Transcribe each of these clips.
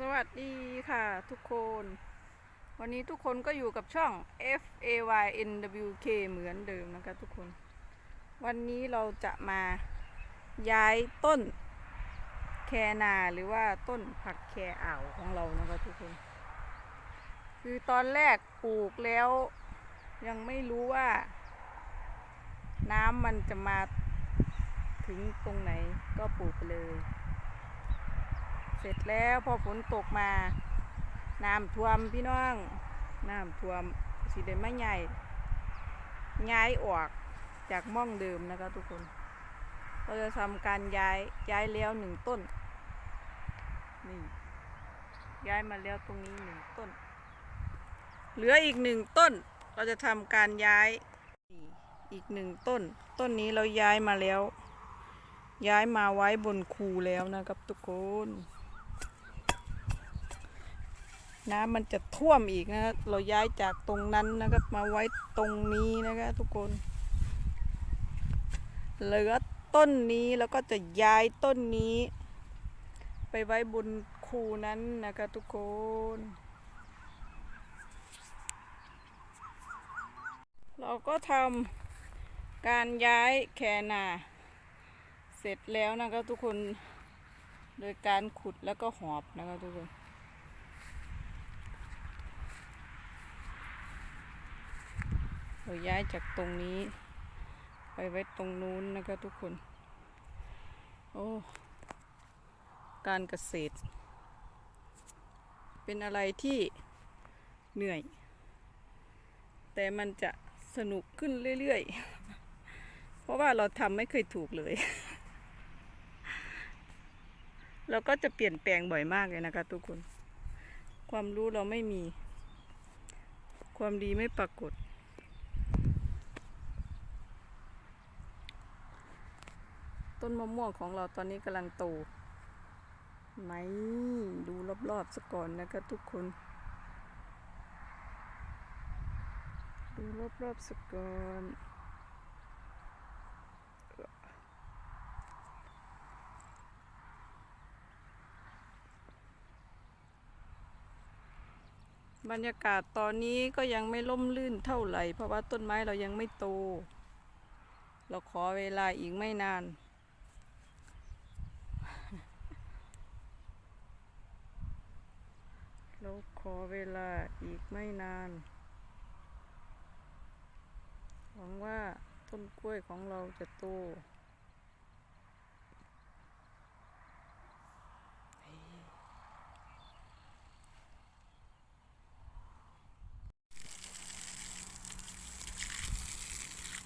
สวัสดีค่ะทุกคน วันนี้ทุกคนก็อยู่กับช่อง F A Y N W K เหมือนเดิมนะคะทุกคน วันนี้เราจะมาย้ายต้นแคนาหรือว่าต้นผักแคอ่าวของเรานะคะทุกคน คือตอนแรกปลูกแล้วยังไม่รู้ว่า น้ำมันจะมาถึงตรงไหนก็ปลูกไปเลย ร็จแล้วพอฝนตกมาน้ำท่วมพี่น้องน้ำท่วมสีเดนไม่ใหญ่ย้ายออกจากม่องเดิมนะคะทุกคนเราจะทำการย้ายย้ายแล้วหนึ่งต้นนี่ย้ายมาแล้วตรงนี้หนึ่งต้น เหลืออีกหนึ่งต้น เราจะทำการย้ายอีกหนึ่งต้น ต้นนี้เราย้ายมาแล้ว ย้ายมาไว้บนคูแล้วนะครับทุกคน น้ำมันจะท่วมอีกนะเราย้ายจากตรงนั้นนะครับ มาไว้ตรงนี้นะคะทุกคน เหลือต้นนี้แล้วก็จะย้ายต้นนี้ ไปไว้บนคูนั้นนะคะทุกคนเราก็ทำการย้ายแคนาเสร็จแล้วนะคะทุกคน โดยการขุดแล้วก็หอบนะคะทุกคน เราย้ายจากตรงนี้ ไปไว้ตรงนู้นนะคะทุกคน โอ้ การเกษตร เป็นอะไรที่เหนื่อย แต่มันจะสนุกขึ้นเรื่อยๆ เพราะว่าเราทำไม่เคยถูกเลยเราก็จะเปลี่ยนแปลงบ่อยมากเลยนะคะทุกคน ความรู้เราไม่มี ความดีไม่ปรากฏ ต้นมะม่วงของเราตอนนี้กำลังโตไหมดูรอบๆซะก่อนนะคะทุกคน ดูรอบๆซะก่อนบรรยากาศตอนนี้ก็ยังไม่ล่มลื่นเท่าไหร่ เพราะว่าต้นไม้เรายังไม่โต เราขอเวลาอีกไม่นาน เราขอเวลาอีกไม่นาน หวังว่าต้นกล้วยของเราจะโต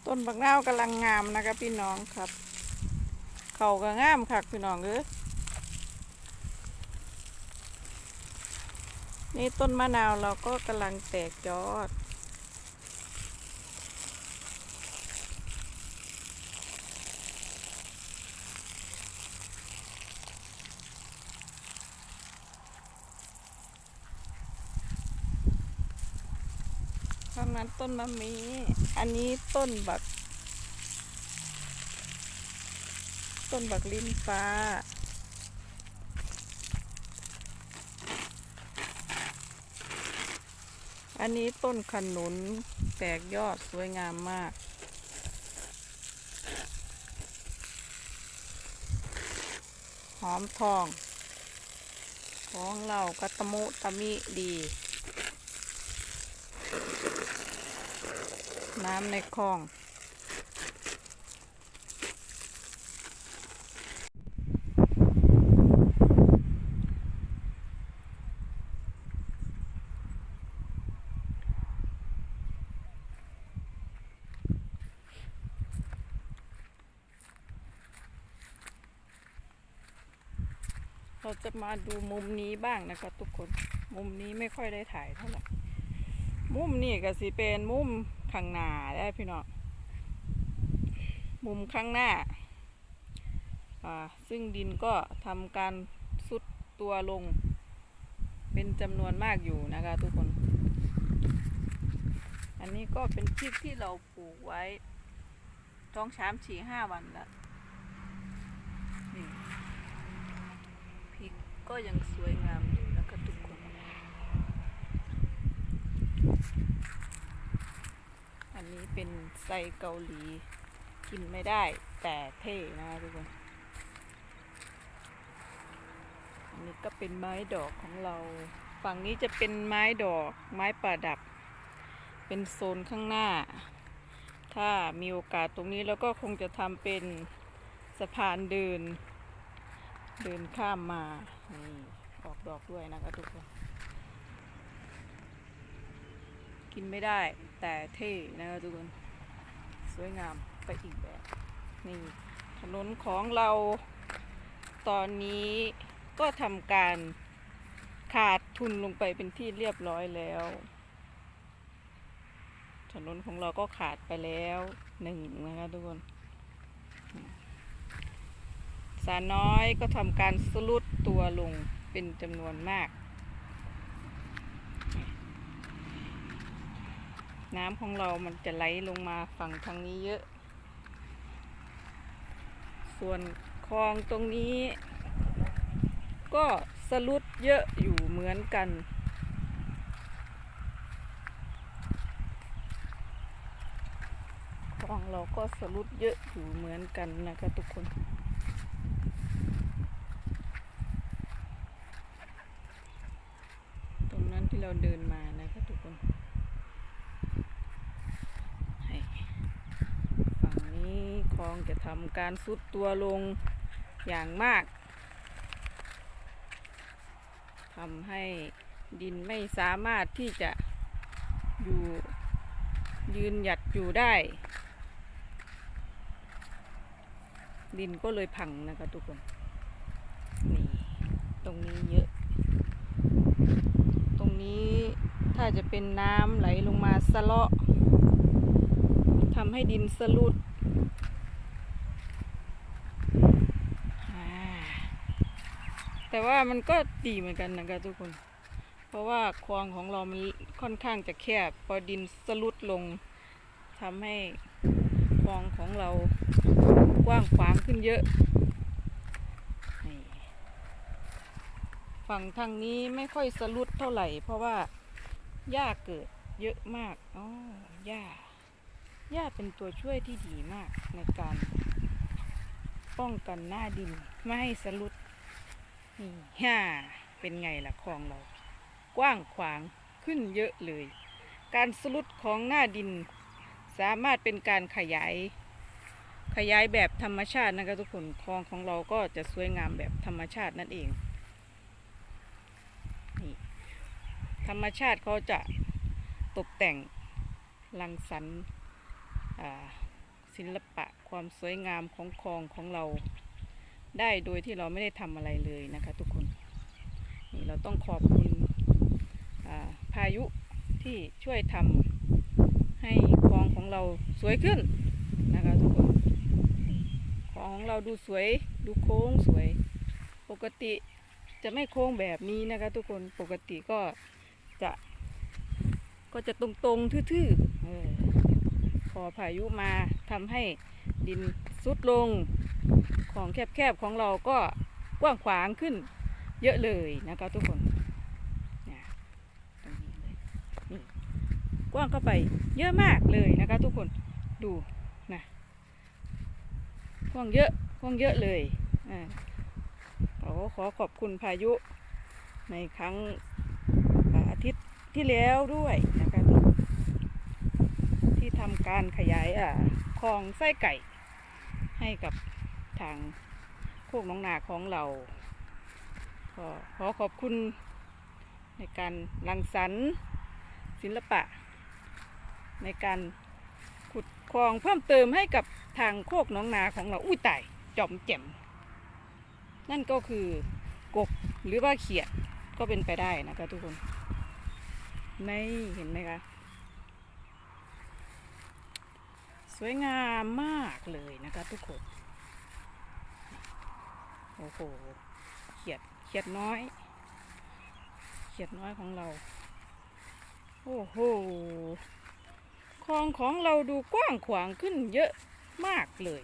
ต้นบักนาวกำลังงามนะครับพี่น้องครับ เขาก็งามคักพี่น้องเอ้ย นี่ต้นมะนาวเราก็กำลังแตกยอด ข้างนั้นต้นมะมีอันนี้ต้นบัก ต้นบักลิ้นฟ้า อันนี้ต้นขนุนแตกยอดสวยงามมาก หอมทอง ของเรากัตมุตะมิดี น้ำในคลอง เราจะมาดูมุมนี้บ้างนะคะทุกคน มุมนี้ไม่ค่อยได้ถ่ายเท่าไหร่ มุมนี่ก็สิเป็นมุมข้างหน้าได้พี่น้อง มุมข้างหน้า อ่า ซึ่งดินก็ทำการซุดตัวลง เป็นจำนวนมากอยู่นะคะทุกคน อันนี้ก็เป็นพริกที่เราปลูกไว้ท้องช้ามฉีห้าวันแล้ว ก็ยังสวยงามอยู่นะคะทุกคน อันนี้เป็นไส้เกาหลี กินไม่ได้แต่เท่นะคะทุกคน อันนี้ก็เป็นไม้ดอกของเรา ฝั่งนี้จะเป็นไม้ดอกไม้ประดับ เป็นโซนข้างหน้า ถ้ามีโอกาสตรงนี้เราก็คงจะทำเป็นสะพานเดินเดินข้ามมา นี่ออกดอกด้วยนะคะทุกคน กินไม่ได้แต่เท่นะคะทุกคน สวยงามไปอีกแบบ นี่ถนนของเรา ตอนนี้ก็ทำการขาดทุนลงไปเป็นที่เรียบร้อยแล้ว ถนนของเราก็ขาดไปแล้วหนึ่งนะคะทุกคน สาน้อยก็ทำการสลุดตัวลงเป็นจำนวนมาก น้ำของเรามันจะไหลลงมาฝั่งทางนี้เยอะ ส่วนคลองตรงนี้ ก็สลุดเยอะอยู่เหมือนกันคลองเราก็สลุดเยอะอยู่เหมือนกันนะคะทุกคน ตรงนั้น ที่เราเดินมานะคะทุกคนฝั่งนี้คลองจะทำการซุดตัวลงอย่างมากทำให้ดินไม่สามารถที่จะอยู่ยืนหยัดอยู่ได้ ดินก็เลยพังนะคะทุกคน นี่ ตรงนี้เยอะ ตรงนี้ ถ้าจะเป็นน้ำไหลลงมาสะเลาะทำให้ดินสลุดแต่ว่ามันก็ดีเหมือนกันนะคะทุกคน เพราะว่าคลองของเรามันค่อนข้างจะแคบ พอดินสลุดลงทำให้คลองของเรากว้างขวางขึ้นเยอะ ฝั่งทางนี้ไม่ค่อยสลุดเท่าไหร่ เพราะว่า หญ้าเกิดเยอะมากอ๋อหญ้าหญ้าเป็นตัวช่วยที่ดีมากในการ ป้องกันหน้าดินไม่ให้สลุดนี่ฮ่าเป็นไงล่ะคลองเรา กว้างขวางขึ้นเยอะเลย การสลุดของหน้าดิน สามารถเป็นการขยาย ขยายแบบธรรมชาตินะคะทุกคนคลองของเราก็จะสวยงามแบบธรรมชาตินั่นเองนี่ ธรรมชาติเขาจะตกแต่งรังสรรค์ศิลปะความสวยงามของคลองของเราได้โดยที่เราไม่ได้ทำอะไรเลยนะคะทุกคนนี่เราต้องขอบคุณพายุที่ช่วยทำให้คลองของเราสวยขึ้นนะคะทุกคนคลองของเราดูสวยดูโค้งสวย ปกติจะไม่โค้งแบบนี้นะคะทุกคนปกติก็ จะก็จะตรงๆทื่อๆพอพายุมาทำให้ดินซุดลงของแคบๆของเราก็กว้างขวางขึ้นเยอะเลยนะคะทุกคนนี่กว้างเข้าไปเยอะมากเลยนะคะทุกคนดูนะกว้างเยอะกว้างเยอะเลยอ่าขอขอขอบคุณพายุในครั้ง ที่แล้วด้วยนะคะที่ทำการขยายอ่าคลองไส้ไก่ ให้กับทางโคกหน้องนาของเราก็ขอขอบคุณในการรังสรรค์ศิลปะ ในการขุดคลองเพิ่มเติมให้กับทางโคกหน้องนาของเราอุ้ยตายจอมแจ่มนั่นก็คือกบหรือว่าเขียดก็เป็นไปได้นะคะทุกคน นเห็นไหมคะ สวยงามมากเลยนะคะทุกคน โอ้โห เขียด เขียดน้อย เขียดน้อยของเรา โอ้โห คลองของเราดูกว้างขวางขึ้นเยอะมากเลย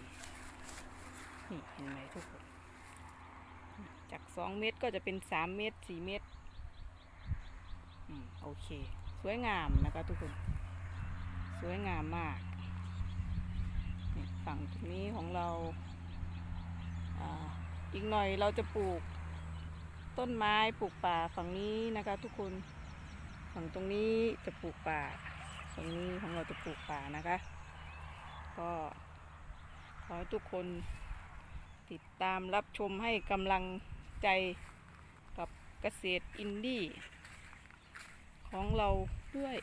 นี่เห็นไหมทุกคน จากสองเมตรก็จะเป็นสามเมตรสี่เมตร โอเค สวยงามนะคะทุกคน สวยงามมาก ฝั่งตรงนี้ของเราอาอีกหน่อยเราจะปลูกต้นไม้ปลูกป่าฝั่งนี้นะคะ ทุกคน ฝั่งตรงนี้จะปลูกป่า ฝั่งนี้ของเราจะปลูกป่านะคะ ก็ขอให้ทุกคนติดตามรับชมให้กำลังใจกับเกษตรอินดี้ ของเราด้วย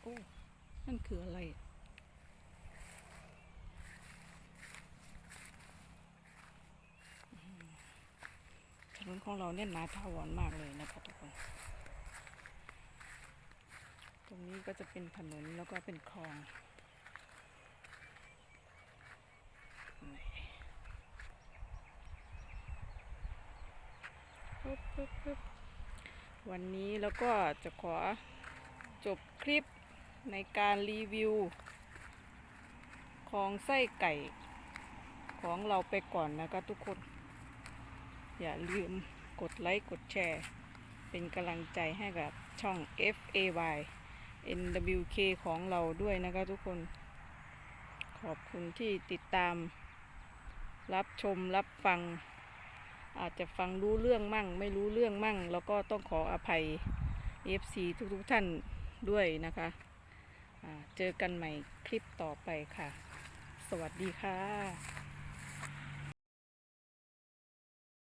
โอ้ นั่นคืออะไรถนนของเราเนี่ยหนาทาวรมากเลยนะคะทุกคน ตรงนี้ก็จะเป็นถนนแล้วก็เป็นคลองนี่ปึ๊บปึ๊บปึ๊บ วันนี้แล้วก็จะขอจบคลิปในการรีวิว ของไส้ไก่ของเราไปก่อนนะคะทุกคน อย่าลืมกดไลค์กดแชร์ เป็นกำลังใจให้กับช่อง FAY NWK ของเราด้วยนะคะทุกคน ขอบคุณที่ติดตาม รับชมรับฟัง อาจจะฟังรู้เรื่องมั่ง ไม่รู้เรื่องมั่ง แล้วก็ต้องขออภัย FC ทุกๆทท่านด้วยนะคะเจอกันใหม่คลิปต่อไปค่ะ สวัสดีค่ะ